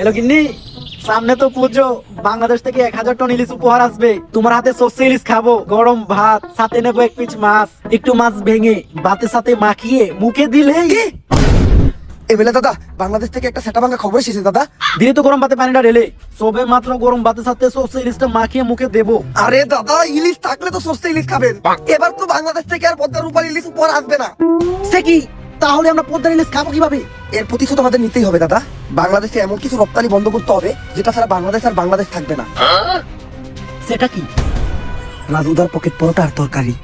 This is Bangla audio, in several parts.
এলো গিন্নি সামনে তো পুজো। বাংলাদেশ থেকে এক হাজার টন ইলিশ উপহার আসবে। তোমার হাতে সর্ষে ইলিশ খাব গরম ভাত সাথে নেব এক পিস মাছ একটু মাছ ভেঙে ভাতের সাথে মাখিয়ে মুখে দিলেই এবেলে দাদা বাংলাদেশ থেকে একটা সেটা ভাঙা খবর এসেছে দাদা। দিলে তো গরম ভাতে পানিটা ঢেলে। সবে মাত্র গরম ভাতের সাথে সর্ষে ইলিশটা মাখিয়ে মুখে দেবো। আরে দাদা ইলিশ থাকলে তো সস্তা ইলিশ খাবেন। এবার তো বাংলাদেশ থেকে আর পদ্মার ইলিশ উপহার আসবে না। সে কি? তাহলে আমরা পদ্মার ইলিশ খাব কীভাবে? এর প্রতিশোধ আমাদের নিতেই হবে, দাদা। বাংলাদেশে এমন কিছু রপ্তানি বন্ধ করতে হবে, যেটা ছাড়া বাংলাদেশ আর বাংলাদেশ থাকবে না। সেটা কি? রাজুদার পকেট পরোটা আর তরকারি।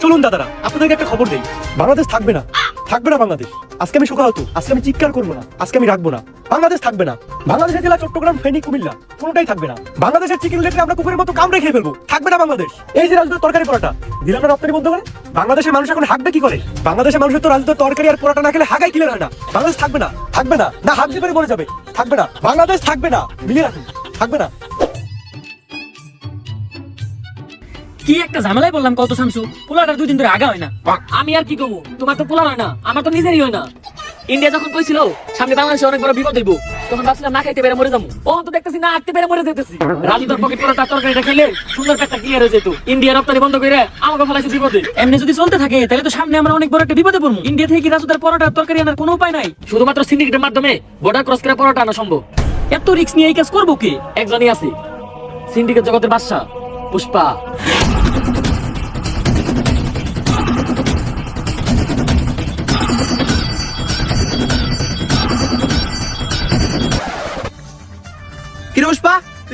চলুন, দাদারা, আপনাদেরকে একটা খবর দেই। বাংলাদেশ থাকবে না। থাকবে না বাংলাদেশ। আজকে আমি শোকাহত, আজকে আমি চিৎকার করব না, আজকে আমি রাখব না। বাংলাদেশ থাকবে না। বাংলাদেশের জেলা চট্টগ্রাম, ফেনী, কুমিল্লা, কোনোটাই থাকবে না। বাংলাদেশের চিকেন লেটে আমরা কুকুরের মতো কামড়ে খেয়ে ফেলব। থাকবে না বাংলাদেশ। এই যে রাজদূত তরকারি পরোটা, দিলাম না রপ্তানি বন্ধ করে? বাংলাদেশের মানুষ এখন হাঁকবে কি করে? বাংলাদেশের মানুষের তো রাজদূত তরকারি আর পরোটা না খেলে হাগাই ক্লিয়ার হয় না। বাংলাদেশ থাকবে না। থাকবে না। না হাত দিয়ে মরে যাবে। থাকবে না। বাংলাদেশ থাকবে না। মিলিয়ে রাখুন। থাকবে না। কি একটা ঝামেলায় বললাম কত শামসু? পোলাটার দুদিন ধরে আগা হয় না। আমি আর কি করব? তোমার তো পোলা হয় না আমার তো নিজেরই হয় না। ইন্ডিয়া যখন কইছিল সামনে বাংলাদেশে অনেক বড় বিপদ হইব তখন ভাবছিলাম না খাইতে পেরে মরে যাব। ও তো দেখতেছি না আটতে পেরে মরে যেতেছি। রাজুদার পকেট পরোটা তরকারিটা খেলে সুন্দর পেটটা ক্লিয়ার হয়ে যেত। ইন্ডিয়া রপ্তানি বন্ধ করে আমাকে ফেলাইছে বিপদে। এমনি যদি চলতে থাকে তাহলে তো সামনে আমরা অনেক বড় একটা বিপদে পড়ব। ইন্ডিয়া থেকে কি রাজুদার পরোটা তরকারি আনার কোনো উপায় নাই? শুধুমাত্র সিন্ডিকেটের মাধ্যমে বর্ডার ক্রস করে পরোটা আনা সম্ভব। এত রিস্ক নিয়ে এই কাজ করব কি? একজনই আছে। সিন্ডিকেট জগতের বাদশা পুষ্পা।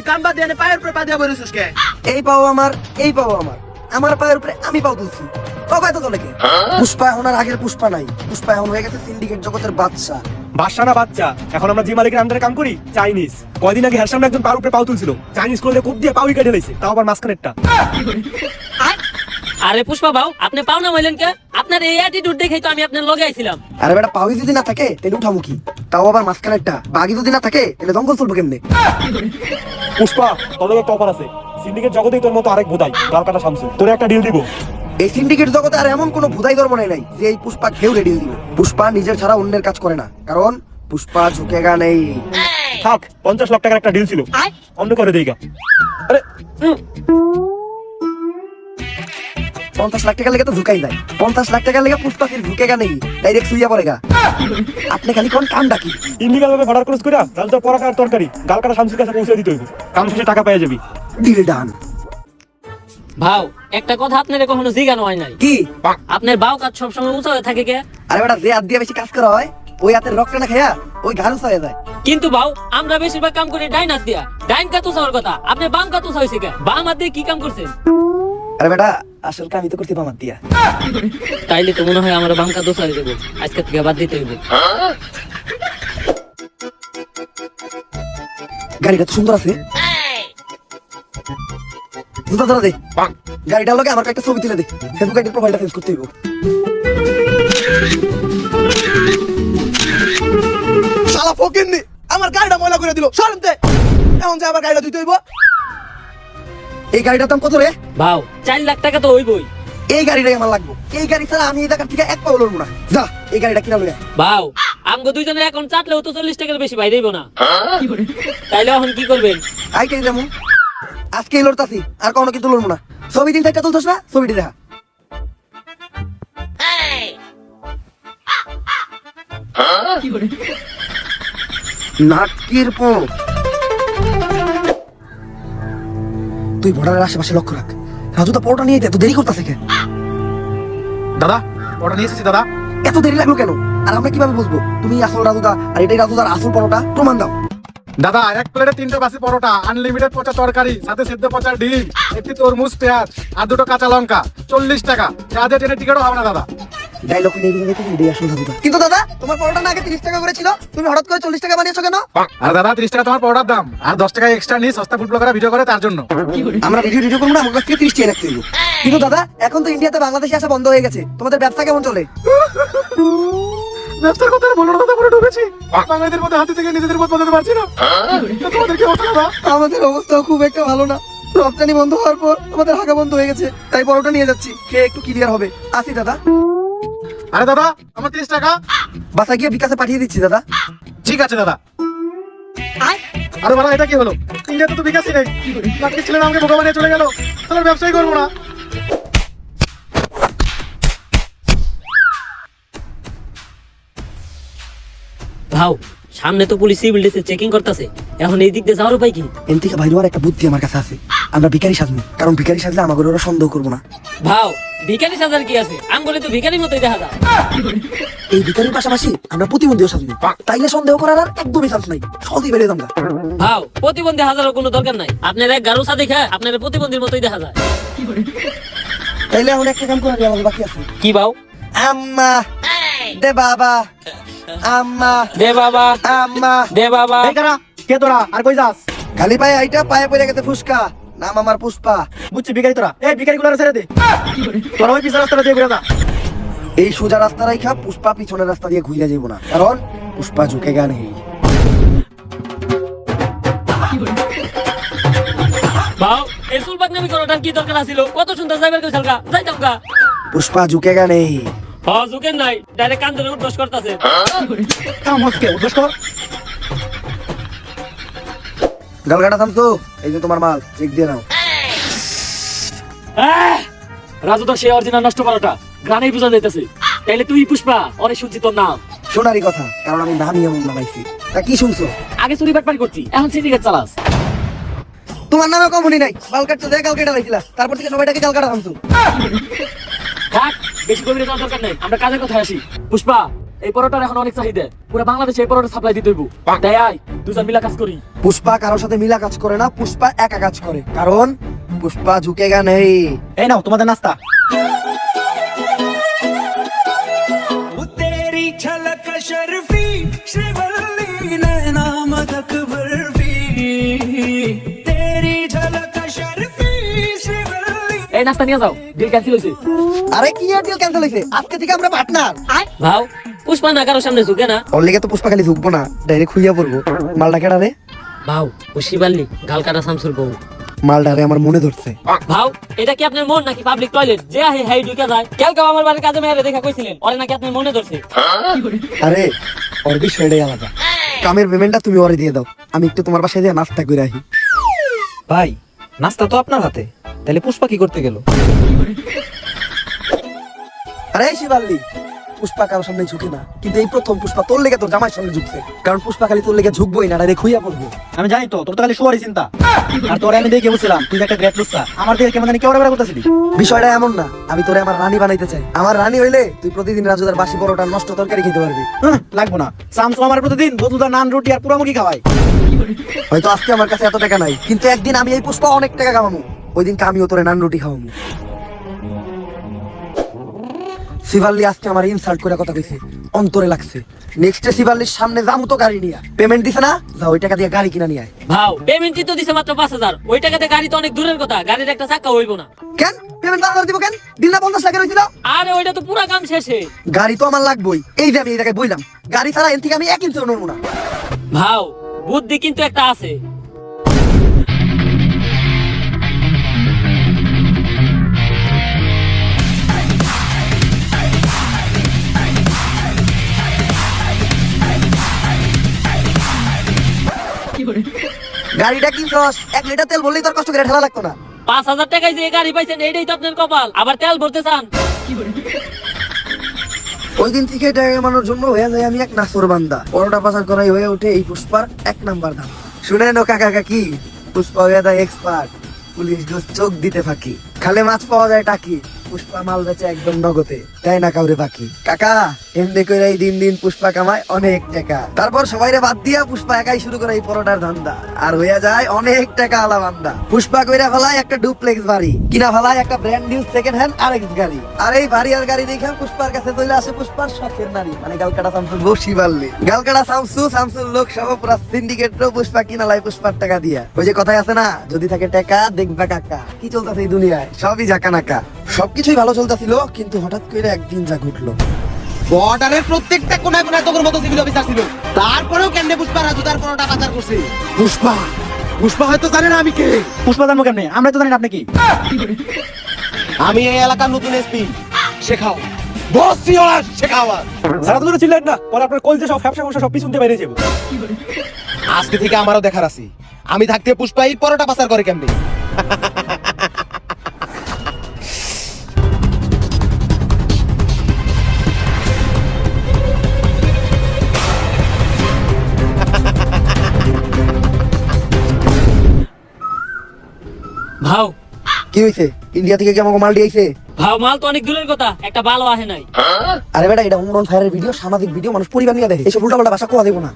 হিরোস্পা কাম বাদ দিয়ে পায়ের উপরে পা দিয়ে কে? এই পাও আমার এই পাও আমার। আমার পায়ের উপরে আমি পাও তুলছি। তো তোলেকে পুষ্পা এখন আর আগের পুষ্পা নাই। পুষ্পা এখন হয়ে গেছে সিন্ডিকেট জগতের বাদশা। বাদশা না বাচ্চা এখন আমরা যে মালিকের আন্ডারে কাম করি চাইনিজ কয়দিন আগে হ্যার সামনে একজন পার উপরে পাও তুলছিল। চাইনিজ করলে খুব দিয়ে পাউই কেটে লাইছে। তাও আবার মাঝখানেরটা। আরে পুষ্পা বাবু আপনি পাও না হইলেন কে? আপনার এই অ্যাটিটিউড দেখেই তো আমি আপনার লগে আইছিলাম। আরে বেটা পাউই যদি না থাকে তাহলে উঠামু কি? তাও আবার মাঝখানেরটা। বাগি যদি না থাকে তাহলে দঙ্গল চলবো কেমনে? পুষ্পা তোদের একটা অফার আছে। সিন্ডিকেট জগতেই তোর মতো আরেক গাল কাটা শামসু তোর একটা ডিল দিব। এই সিন্ডিকেট জগতে আর এমন কোনো ভুদাই ধর্ম নেই নাই যে এই পুষ্পা ঘেউ রেডি দিব। পুষ্পা নিজের ছাড়া অন্যের কাজ করে না। কারণ পুষ্পা ঝুঁকেগা নেই। থাক পঞ্চাশ লাখ টাকার একটা ডিল ছিল। অন্য করে দেই গা আরে পঞ্চাশ লাখ টাকা লেগে তো ঝুঁকাই যায় পঞ্চাশ লাখ টাকা লেগে পুষ্পা ফির ঝুঁকেগা নেই ডাইরেক্ট শুইয়া পড়েগা আপনি খালি কোন কাম ডাকি ইন্ডিগাল ভাবে অর্ডার ক্লোজ কইরা কাল তোর পরাকা আর তরকারি গাল কাটা শামসুর কাছে পৌঁছে দিতে হইব। কাম শেষে টাকা পেয়ে যাবি। ডিল ডান ভাও একটা কথা আপনারে কখনো জিগানো হয় নাই। কি? আপনার বাউ কাজ সবসময় উঁচা হয়ে থাকে কে? আরে বেটা যে হাত দিয়ে বেশি কাজ করা হয় ওই হাতের রক্ত না খেয়া ওই ঘাড়ু হয়ে যায়। কিন্তু ভাও আমরা বেশিরভাগ কাম করি ডাইন হাত দিয়া। ডাইন কাতু চাওয়ার কথা। আপনি বাম কাতু চাইছে কে? বাম হাত দিয়ে কি কাম করছেন? আরে বেটা আসল কাম তো করতে পামার দিয়া। তাইলে তো মনে হয় আমার কাতু চাই দেবো আজকে থেকে বাদ দিতে হইব। গাড়িটা তো সুন্দর আছে। জুতা ধরা দে। গাড়িটার লগে আমার একটা ছবি তুলে দে। ফেসবুক আইডির প্রোফাইলটা চেঞ্জ করতে হইব। শালা আমার গাড়িটা ময়লা করে দিল। সরতে এখন যে আবার গাড়িটা ধুইতে হইব। এই গাড়িটার দাম কত রে? ভাও চার লাখ টাকা তো হইবই। এই গাড়িটাই আমার লাগবে। এই গাড়ি ছাড়া আমি এই জায়গার থেকে এক পাও লড়বো না। যা এই গাড়িটা কিনা লইয়া ভাও আমগো দুইজনের এখন চাটলেও তো চল্লিশ টাকার বেশি ভাই দেব না। তাইলে এখন কি করবেন? আই কে যাব আজকে লড়তাছি আর কখনো কিন্তু লড়বো না। ছবি দিন থাকতে তুলছস না? ছবিটি দেখা নাটকির পো। তুই বর্ডারের আশেপাশে লক্ষ্য রাখ। রাজু তো পরোটা নিয়ে এত দেরি করতেছে কেন? দাদা ওটা নিয়ে এসেছি দাদা। এত দেরি লাগল কেন? আর আমরা কীভাবে বুঝব? তুমি আসল রাজুদা আর এটাই রাজুদার আসল পরোটা? প্রমাণ দাও। দাদা এক প্লেটে তিনটে বাসি পরোটা আনলিমিটেড পচা তরকারি সাথে সেদ্ধ পচা ডিম একটি তরমুজ পেঁয়াজ আর দুটো কাঁচা লঙ্কা চল্লিশ টাকা। ট্রেনের টিকিটও হবে না দাদা। দেখে এটাই আসল রাজুদা কিন্তু দাদা তোমার পরোটা না আগে তিরিশ টাকা করে ছিল তুমি হঠাৎ করে চল্লিশ টাকা বানিয়েছো কেন? আর দাদা ত্রিশ টাকা তোমার পরোটার দাম। আর দশ টাকা এক্সট্রা নিয়ে সস্তা ফুড ব্লগাররা ভিডিও করে তার জন্য। আমরা ভিডিও ভিডিও করব না আমার কাছ থেকে তিরিশ টাকা রাখতে কিন্তু দাদা এখন তো ইন্ডিয়াতে বাংলাদেশে আসা বন্ধ হয়ে গেছে। তোমাদের ব্যবসা কেমন চলে? ব্যবসার কথা আর বলো না দাদা পুরো ডুবেছি। বাঙালিদের মধ্যে হাতি থেকে নিজেদের পথ বদলাতে পারছি না। তোমাদের কি অবস্থা দাদা? আমাদের অবস্থাও খুব একটা ভালো না। রপ্তানি বন্ধ হওয়ার পর আমাদের হাঁকা বন্ধ হয়ে গেছে তাই পরোটা নিয়ে যাচ্ছি খেয়ে একটু ক্লিয়ার হবে। আসি দাদা। আরে দাদা আমার তিরিশ টাকা। বাসা গিয়ে বিকাশে পাঠিয়ে দিচ্ছি দাদা। ঠিক আছে দাদা। আরে বাড়া এটা কি হলো? ইন্ডিয়াতে তো বিকাশই নেই। আজকে ছেলেরা আমাকে বোকা বানিয়ে চলে গেল। তাহলে ব্যবসাই করব না। ভাও সামনে তো পুলিশ সিভিল ডিসে চেকিং করতেছে। এখন এই দিক দিয়ে যাওয়ার উপায় কি? এন থেকে বাইরে হওয়ার একটা বুদ্ধি আমার কাছে আছে। আমরা ভিকারি সাজবো কারণ ভিকারি সাজলে আমাকে ওরা সন্দেহ করব না। ভাও ভিখারি সাজার কি আছে? আঙ্গুলে তো ভিখারির মতোই দেখা যায়। এই ভিকারির পাশাপাশি আমরা প্রতিবন্ধীও সাজবো তাইলে সন্দেহ করার আর একদমই চান্স নাই। সহজেই বেরিয়ে আমরা। ভাও প্রতিবন্ধী হাজারও কোনো দরকার নাই। আপনার এক গারুসা দেখে আপনার প্রতিবন্ধীর মতোই দেখা যায়। তাইলে এখন একটা কাম করা আমাদের বাকি আছে। কি ভাও? আম্মা দে বাবা। আম্মা। দে বাবা। আম্মা। দে বাবা। এই কে তোরা? আর কই যাস? খালি পায়ে আইটা পায়ে পড়ে গেছে ফুসকা। নাম আমার পুষ্পা। বুঝছি ভিখারি তোরা। এই ভিখারি গুলো ছেড়ে দে। তোরা ওই পিছনে রাস্তাটা দিয়ে ঘুরে যা। এই সোজা রাস্তা রাইখা পুষ্পা পিছনের রাস্তা দিয়ে ঘুরে যাব না। কারণ পুষ্পা ঝুঁকে গান হেই ভাও এই সুলবাগ নামি করাটার কি দরকার আছিল? কত সুন্দর যাইবার গা। পুষ্পা ঝুঁকে গান হেই হ নাই ডাইরেক্ট কান ধরে উঠবস করতেছে। কাম হচ্ছে উদ্দেশ্য গালগাটা থামছো? এই যে তোমার মাল চেক দিয়ে নাও। রাজু তো সে অরিজিনাল নষ্ট করাটা। গানেই বোঝা যাইতেছে। তাইলে তুই পুষ্পা অনেক শুনছি তোর নাম। শোনারই কথা কারণ আমি নামই এমন নামাইছি তা কি শুনছো? আগে চুরি বাটপারি করছি এখন সিন্ডিকেট চালাস। তোমার নামে কমনি নাই। গাল কাটতে দেয় গাল কেটে তারপর থেকে সবাইটাকে গাল কাটা থামছো। থাক বেশি গভীরে যাওয়ার দরকার নেই। আমরা কাজের কথায় আসি। পুষ্পা এই পরোটার এখন অনেক চাহিদা। পুরো বাংলাদেশে এই পরোটা সাপ্লাই দিতে হইব। তাই আয় দুজন মিলা কাজ করি। পুষ্পা কারোর সাথে মিলা কাজ করে না পুষ্পা একা কাজ করে। কারণ পুষ্পা ঝুঁকে গা নেই। এই নাও তোমাদের নাস্তা। নাস্তা নিয়ে যাও। ডিল ক্যান্সেল আরে কি ডিল ক্যান্সেল আজকে থেকে আমরা পার্টনার ভাও পুষ্পা না সামনে ঝুঁকে না। ওর তো পুষ্পা খালি ঝুঁকবো না ডাইরেক্ট পড়ব। মালটা রে? ভাও গাল কাটা শামসুর বউ। মালটা রে আমার মনে ধরছে। ভাও এটা কি আপনার মন নাকি পাবলিক টয়লেট যে আহে হাই ঢুকে যায়। কেউ কেউ আমার বাড়ির কাজে মেয়েরে দেখা কইছিলেন। ওরে নাকি আপনার মনে ধরছে? আরে ওর বিষয়টাই আলাদা। কামের পেমেন্টটা তুমি ওরে দিয়ে দাও। আমি একটু তোমার বাসায় দিয়ে নাস্তা করে আসি। ভাই নাস্তা তো আপনার হাতে। তাহলে পুষ্পা কি করতে গেল? আরে শিবাল্লি পুষ্পা কারোর সামনে ঝুঁকে না। কিন্তু এই প্রথম পুষ্পা তোর লেগে তোর জামাইয়ের সামনে ঝুঁকছে। কারণ পুষ্পা খালি তোর লেগে ঝুঁকবোই না ডাইরেক্ট খুইয়া পড়ব। আমি জানি তো তোর তো খালি শুয়ারই চিন্তা। আর তোরে আমি দেখে বুঝছিলাম তুই একটা গ্রেট আমার দিকে কেমন জানি কেউ বেড়া করতেছিলি। বিষয়টা এমন না আমি তোরে আমার রানী বানাইতে চাই। আমার রানী হইলে তুই প্রতিদিন রাজুদার বাসি পরোটা নষ্ট তরকারি খেতে পারবি। হ্যাঁ, লাগবো না। সামসু আমার প্রতিদিন বদুদার নান রুটি আর পুরা মুরগি খাওয়াই হয়তো আজকে আমার কাছে এত টাকা নাই। কিন্তু একদিন আমি এই পুষ্পা অনেক টাকা কামাবো। ওই দিনকে আমিও তোরে নান রুটি খাওয়াবো। শিবাল্লি আজকে আমার ইনসাল্ট করে কথা কইছে। অন্তরে লাগছে। নেক্সটে শিবাল্লির সামনে যামু তো গাড়ি নিয়ে। পেমেন্ট দিছে না? যা ওই টাকা দিয়ে গাড়ি কিনা নিয়ে আয়। ভাও পেমেন্টই তো দিছে মাত্র পাঁচ হাজার। ওই টাকাতে গাড়ি তো অনেক দূরের কথা। গাড়ির একটা চাকা হইব না। কেন? পেমেন্ট বারবার দিব কেন? দিল না পঞ্চাশ লাখের হয়েছিল আরে ওইটা তো পুরা কাম শেষে। গাড়ি তো আমার লাগবেই। এই যে আমি এই জায়গায় বইলাম। গাড়ি ছাড়া এন থেকে আমি এক ইঞ্চিও নড়বো না। ভাও বুদ্ধি কিন্তু একটা আছে। গাড়িটা কিনছস? এক লিটার তেল বললেই তোর কষ্ট করে ঠেলা লাগতো না। পাঁচ হাজার টাকায় যে গাড়ি পাইছেন এইটাই তো আপনার কপাল। আবার তেল ভরতে চান? ওই দিন থেকে টাকা মানোর জন্য হয়ে যায়, আমি এক নাসর বান্দা। পরোটা পাচার করাই হয়ে ওঠে এই পুষ্পার এক নাম্বার দাম। শুনে নো কাকা কাকি, পুষ্পা হয়ে যায় এক্সপার্ট পুলিশ দোষ চোখ দিতে ফাঁকি। খালে মাছ পাওয়া যায় টাকি, পুষ্পা মাল বেচে একদম নগদে, দেয় না কাউরে বাকি। কাকা এমনি করে এই দিন দিন পুষ্পা কামায় অনেক টাকা। তারপর সবাইরে বাদ দিয়া পুষ্পা একাই শুরু করে এই পরোটার ধান্দা। আর হইয়া যায় অনেক টাকা আলা বান্দা পুষ্পা কইরা ফেলায় একটা ডুপ্লেক্স বাড়ি, কিনা ফেলায় একটা ব্র্যান্ড নিউ সেকেন্ড হ্যান্ড আরেক গাড়ি। আর এই ভারী আর গাড়ি দেখে পুষ্পার কাছে চলে আসে পুষ্পার শখের নারী মানে গালকাটা শামসুল বসি বাল্লি। গালকাটা শামসু, শামসুল লোক সহ পুরা সিন্ডিকেট পুষ্পা কিনা লাই পুষ্পার টাকা দিয়া। ওই যে কথাই আছে না, যদি থাকে টাকা, দেখবা কাকা। কি চলতেছে এই দুনিয়ায়? সবই জাকা নাকা সবকিছুই ভালো চলতেছিল, কিন্তু হঠাৎ করে একদিন যা ঘটলো। বর্ডারের প্রত্যেকটা কোনায় কোনায় তোর মতো সিভিল অফিসার ছিল। তারপরেও কেন্দ্রে পুষ্পা রাজু তার পরোটা পাচার করছে? পুষ্পা পুষ্পা হয়তো জানে না আমি কে। পুষ্পা জানব কেমনে? আমরা তো জানি না আপনি কি। আমি এই এলাকার নতুন এসপি শেখাও। সারা তো না। পরে আপনার কলজে সব ব্যবসা ফবসা সব পিছন বেরিয়ে যাব। আজকে থেকে আমারও দেখার আছে। আমি থাকতে পুষ্পাই পরোটা পাচার করে কেমনি? ভাও। কি হয়েছে ইন্ডিয়া থেকে কি আমাকে মাল দিয়েছে ভাও মাল তো অনেক দূরের কথা একটা ভালো আহে নাই। আরে বেটা এটা উমরন ফায়ারের ভিডিও সামাজিক ভিডিও মানুষ পরিবার নিয়ে দেখে। এসব উল্টা পাল্টা ভাষা কোয়া দেবো না।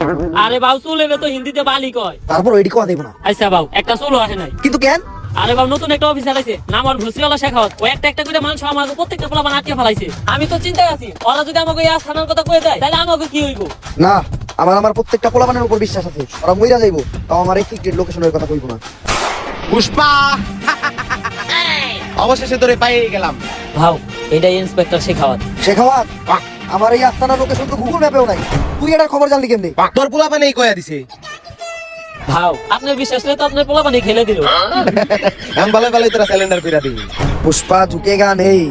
আরে ভাও চুল এলে তো হিন্দিতে বালি কয়। তারপর ওইটি কোয়া দেবো না। আচ্ছা ভাও একটা চুলও আহে নাই। কিন্তু কেন? আরে বাবু নতুন একটা অফিসার আছে নাম আর ভুসিওয়ালা শেখাওয়াত ও একটা একটা করে মানুষ আমাকে প্রত্যেকটা পোলা আটকে ফেলাইছে। আমি তো চিন্তায় আছি ওরা যদি আমাকে এই আস্থানার কথা কয়ে দেয় তাহলে আমাকে কি হইব? না আমার আমার প্রত্যেকটা পোলাপানের উপর বিশ্বাস আছে। ওরা মইরা যাইবো তাও আমার এই সিক্রেট লোকেশনের কথা কইবো না। পুষ্পা। অবশেষে তোরে পাইয়ে গেলাম। ভাও এটাই ইন্সপেক্টর শেখাওয়াত। শেখাওয়াত? আমার এই আস্তানা লোকেশন তো গুগল ম্যাপেও নাই। তুই এটা খবর জানলি কেমনে? তোর পোলা পানেই কয়া দিছে। ভাও আপনার বিশ্বাস নেই তো আপনার পোলা পানি খেলে দিল। আমি ভালো ভালো তোরা সিলিন্ডার কইরা দিই পুষ্পা ঝুঁকে গান এই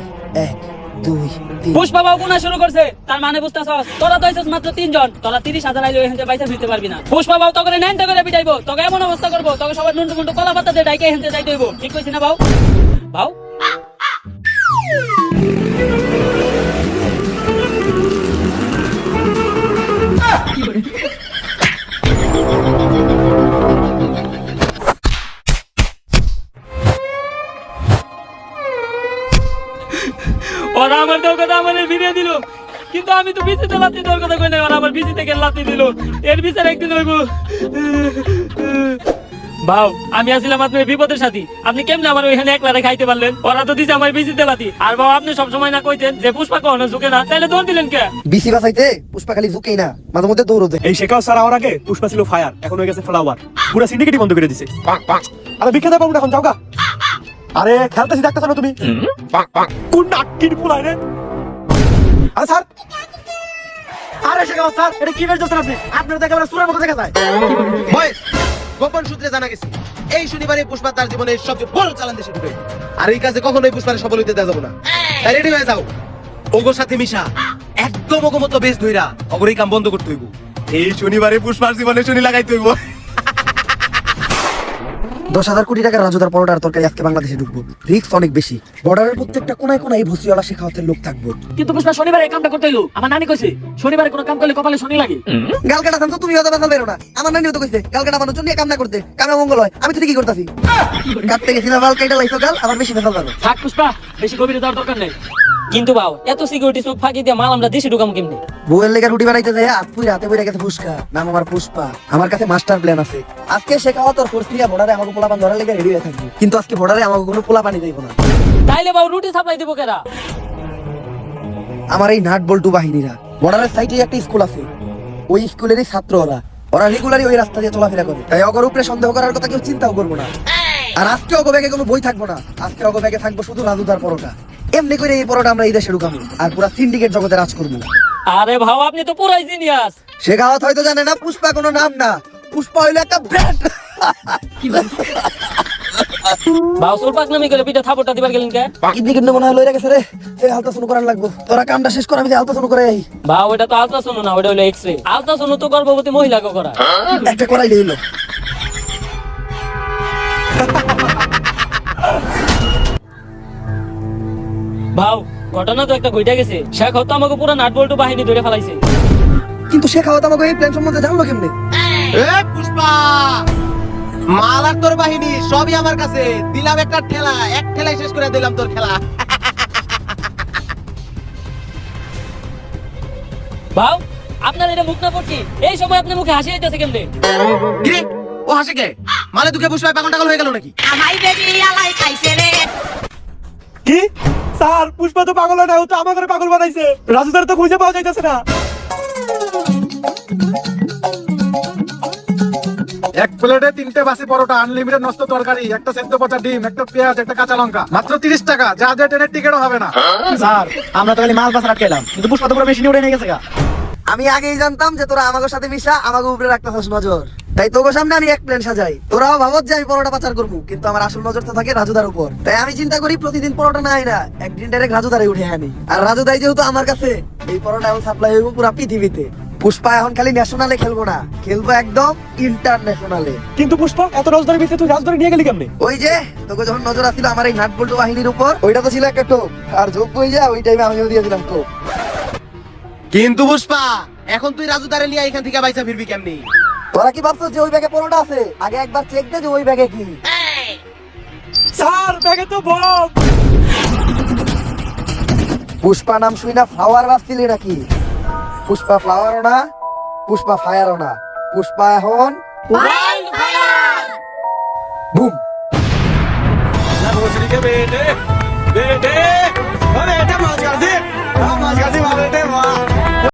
এক দুই পুষ্পা বাবু গুনা শুরু করছে। তার মানে বুঝতেছস তোরা তো হইছস মাত্র তিনজন। তোরা তিরিশ হাজার আইলে এখান থেকে পয়সা দিতে পারবি না। পুষ্পা বাবু তোকে নেন করে পিটাইবো। তোকে এমন অবস্থা করব, তোকে সবার নুন্টু মুন্টু কলা পাতা দিয়ে ডাইকে এখান থেকে যাইতে ঠিক কইছি না বাবু বাবু আমি তো বিচিতে লাতি তোর কথা কই নাই ওরা আমার বিচি থেকে লাতি দিল। এর বিচার একদিন হইব। ভাও আমি আসছিলাম আপনার বিপদের সাথী। আপনি কেমনে আমার ওইখানে একলা রেখে খাইতে পারলেন? ওরা তো দিছে আমার বিচিতে লাতি আর বাবা আপনি সব সময় না কইতেন যে পুষ্পা কখনো ঝুঁকে না। তাহলে দৌড় দিলেন কে? বিসি বাসাইতে পুষ্পা খালি ঝুঁকেই না মাঝে মধ্যে দৌড় দেয়। এই শেখাও স্যার আমার আগে পুষ্পা ছিল ফায়ার এখন হয়ে গেছে ফ্লাওয়ার পুরো সিন্ডিকেটই বন্ধ করে দিছে। আরে বিখ্যাত পাবো এখন যাও গা। আরে খেলতেছি দেখতেছ না তুমি? কোন নাটকির পুলাই রে? আরে স্যার! আরে শেখ এটা কি আপনি? আপনার দেখে আমরা সুরের মতো দেখা যায়। গোপন সূত্রে জানা গেছে, এই শনিবারে পুষ্পা তার জীবনের সবচেয়ে বড় চালান দেশে আর এই কাজে কখনোই পুষ্পারে সফল হইতে দেওয়া যাবে না। তাই রেডি হয়ে যাও। ওগোর সাথে মিশা, একদম ওগো মতো বেশ ধইরা অগর এই কাম বন্ধ করতে হইব। এই শনিবারে পুষ্পার জীবনে শনি লাগাইতে হইব। দশ হাজার কোটি টাকার রাজুদার পরোটার তরকারি আজকে বাংলাদেশে ঢুকবো। রিক্স অনেক বেশি। বর্ডারের প্রত্যেকটা কোনায় কোনায় ভুসিওয়ালা শেখাওয়াতের লোক থাকব। কিন্তু পুষ্পা শনিবার এই কামটা করতে হইল। আমার নানি কইছে শনিবারে কোনো কাম করলে কপালে শনি লাগে। গাল কাটা তো তুমি হয়তো বেসাল বেরো না। আমার নানিও তো কইছে গাল কাটা মানুষ জন্য কাম না করতে। কামে মঙ্গল হয়। আমি তো কি করতেছি। কাটতে গেছি না গাল কাটা লাইছো গাল আমার বেশি বেসাল যাবে থাক পুষ্পা বেশি গভীরে যাওয়ার দরকার নেই। কিন্তু বাও এত সিকিউরিটি চোখ ফাঁকি দিয়ে মাল আমরা দেশে ঢুকাম কেমনি? বউয়ের লেগে রুটি বানাইতে যায় আপুই রাতে বইরা গেছে ফুসকা। নাম আমার পুষ্পা। আমার কাছে মাস্টার প্ল্যান আছে। আজকে শেখাওয়া তোর ফোর্স দিয়া বর্ডারে আমাকে পোলাপান ধরার লেগে রেডি হয়ে থাকবি। কিন্তু আজকে বর্ডারে আমাকে কোনো পোলা পানি দেবো না। তাইলে বাবু রুটি সাপ্লাই দিব কেরা? আমার এই নাট বল্টু বাহিনীরা বর্ডারের সাইডে একটা স্কুল আছে। ওই স্কুলেরই ছাত্র ওরা ওরা রেগুলারই ওই রাস্তা দিয়ে চলাফেরা করে। তাই অগর উপরে সন্দেহ করার কথা কেউ চিন্তাও করব না। আর আজকে অগো ব্যাগে কোনো বই থাকব না। আজকে অগো ব্যাগে থাকব শুধু রাজুদার পরোটা। এমনি করে এই পরোটা আমরা এই দেশে ঢুকাবো আর পুরা সিন্ডিকেট জগতে রাজ করব। আরে ভাও আপনি তো পুরাই জিনিয়াস শেখাওয়াত হয়তো জানে না পুষ্পা কোনো নাম না। পুষ্পা হইল একটা ব্র্যান্ড ভাও সুর পাকনামি করে পিঠা থাপড়টা দিবার গেলেন কে? কিডনি কিডনি মনে হয় লইরা গেছে রে। এই হালতা শুরু করার লাগবো। তোরা কামটা শেষ কর আমি যে হালতা করে ওটা তো আলট্রাসাউন্ড না ওটা হলো এক্সরে আলট্রাসাউন্ড তো গর্ভবতী মহিলাকে করা একটা করাই লইলো। ভাও ঘটনা তো একটা ঘইটা গেছে। শেখ হতো আমাকে পুরো নাট বল্টু বাহিনী ধরে ফেলাইছে। কিন্তু শেখ শেখাওয়াত আমাকে এই প্ল্যান সম্বন্ধে জানলো কেমনে? এ পুষ্পা! মাল আর তোর বাহিনী সবই আমার কাছে। দিলাম একটা ঠেলা এক ঠেলায় শেষ করে দিলাম তোর খেলা ভাও আপনার এটা মুখ না পড়ছি? এই সময় আপনার মুখে হাসি আইতেছে কেমনে? কিরে ও হাসে কে? মালে দুঃখে পুষ্পায় পাগল টাগল হয়ে গেল নাকি? আমাই বেবি আলাই খাইছে রে। কি? স্যার পুষ্পা তো পাগল না ও তো আমাকে পাগল বানাইছে। রাজু স্যার তো খুঁজে পাওয়া যাইতেছে না। এক প্লেটে তিনটে বাসি পরোটা আনলিমিটেড নষ্ট তরকারি একটা সেদ্ধ পচা ডিম একটা পেঁয়াজ একটা কাঁচা লঙ্কা মাত্র তিরিশ টাকা যা যা ট্রেনের টিকিটও হবে না। স্যার আমরা তো খালি মাল পাশা রাখলাম কিন্তু পুষ্পা তো পুরো মেশিনে উঠে নিয়ে গেছে আমি আগেই জানতাম যে তোরা আমাদের সাথে মিশা আমাকে উপরে রাখতে নজর। তাই তোকে সামনে আমি এক প্ল্যান সাজাই। তোরাও ভাবত যে আমি পরোটা পাচার করব কিন্তু আমার আসল নজরটা থাকে রাজুদার উপর। তাই আমি চিন্তা করি প্রতিদিন পরোটা না না একদিন ডাইরেক্ট রাজুদারে উঠে আনি। আর রাজুদাই যেহেতু আমার কাছে এই পরোটা এখন সাপ্লাই হইব পুরো পৃথিবীতে। পুষ্পা এখন খালি ন্যাশনালে খেলব না খেলব একদম ইন্টারন্যাশনালে কিন্তু পুষ্পা এত রাজধানী ভিতরে তুই রাজধানী নিয়ে গেলি কেমনে? ওই যে তোকে যখন নজর আসছিল আমার এই নাট বল্টু বাহিনীর উপর ওইটা তো ছিল একটা টোপ। আর যোগ বই যা ওই টাইমে আমিও দিয়েছিলাম টোপ। কিন্তু পুষ্পা এখন তুই রাজু দারে নিয়ে এখান থেকে বাইসা ফিরবি কেমনি? তোরা কি ভাবছ যে ওই ব্যাগে পরোটা আছে? আগে একবার চেক দে যে ওই ব্যাগে কি। স্যার ব্যাগে তো বম পুষ্পা নাম শুই না ফ্লাওয়ার বাজছিলি নাকি? পুষ্পা ফ্লাওয়ারও না পুষ্পা ফায়ারও না। পুষ্পা এখন? বুম বেটে বেটে বেটে